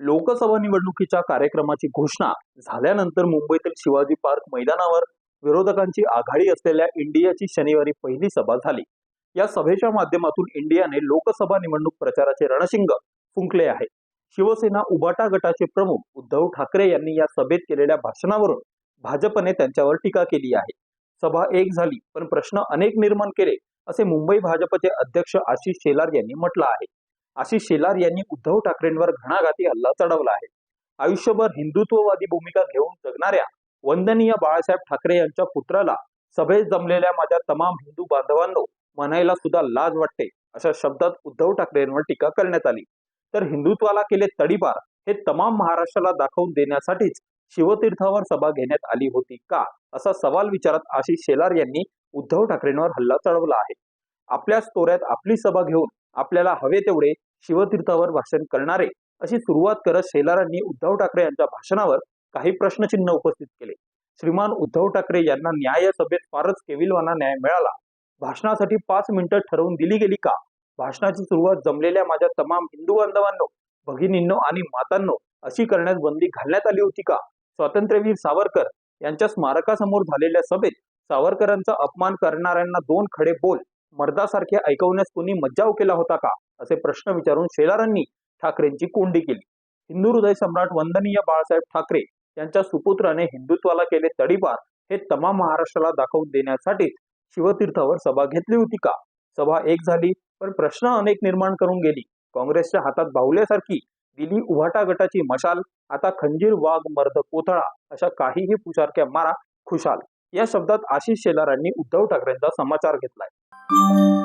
लोकसभा निवडणुकीच्या कार्यक्रमाची घोषणा झाल्यानंतर मुंबईतील शिवाजी पार्क मैदानावर विरोधकांची आघाडी असलेल्या इंडियाची शनिवारी पहिली सभा झाली. या सभेच्या माध्यमातून इंडियाने लोकसभा निवडणूक प्रचाराचे रणशिंग फुंकले आहे. शिवसेना उबाटा गटाचे प्रमुख उद्धव ठाकरे यांनी या सभेत केलेल्या भाषणावरून भाजपने त्यांच्यावर टीका केली आहे. सभा एक झाली पण प्रश्न अनेक निर्माण केले असे मुंबई भाजपचे अध्यक्ष आशिष शेलार यांनी म्हटलं आहे. अशी शेलार यांनी उद्धव ठाकरेंवर घणाघाती हल्ला चढवला आहे. आयुष्यभर हिंदुत्ववादी भूमिका घेऊन जगणाऱ्या वंदनीय बाळासाहेब ठाकरे यांच्या पुत्राला सभेत जमलेल्या माझ्या तमाम हिंदू बांधवांनो म्हणायला सुद्धा लाज वाटते अशा शब्दात उद्धव ठाकरेंवर टीका करण्यात आली. तर हिंदुत्वाला केले तडीपार हे तमाम महाराष्ट्राला दाखवून देण्यासाठीच शिवतीर्थावर सभा घेण्यात आली होती का असा सवाल विचारत आशिष शेलार यांनी उद्धव ठाकरेंवर हल्ला चढवला आहे. आपल्याच तोऱ्यात आपली सभा घेऊन आपल्याला हवे तेवढे शिवतीर्थावर भाषण करणारे अशी सुरुवात करत शेलारांनी उद्धव ठाकरे यांच्या भाषणावर काही प्रश्नचिन्ह उपस्थित केले. श्रीमान उद्धव ठाकरे यांना न्याय सभेत फारच केविलवाना न्याय मिळाला. भाषणासाठी पाच मिनिटं ठरवून दिली गेली का? भाषणाची सुरुवात जमलेल्या माझ्या तमाम हिंदू बांधवांनो भगिनींनो आणि मातांनो अशी करण्यास बंदी घालण्यात आली होती का? स्वातंत्र्यवीर सावरकर यांच्या स्मारकासमोर झालेल्या सभेत सावरकरांचा अपमान करणाऱ्यांना दोन खडे बोल मर्दासारखे ऐकवण्यास कोणी मज्जाव केला होता का? असे प्रश्न विचारून शेलारांनी ठाकरेंची कोंडी केली. हिंदू हृदय सम्राट वंदनीय बाळासाहेब ठाकरे यांच्या सुपुत्राने हिंदुत्वाला केले तडीपार हे तमाम महाराष्ट्राला दाखवून देण्यासाठीच शिवतीर्थावर सभा घेतली होती का? सभा एक झाली पण प्रश्न अनेक निर्माण करून गेली. काँग्रेसच्या हातात बाहुल्यासारखी दिली उभाटा गटाची मशाल आता खंजीर वाघ मर्द कोथळा अशा काहीही पुचारक्या मारा खुशाल. या शब्दात आशिष शेलारांनी उद्धव ठाकरेंचा समाचार घेतलाय. Thank you.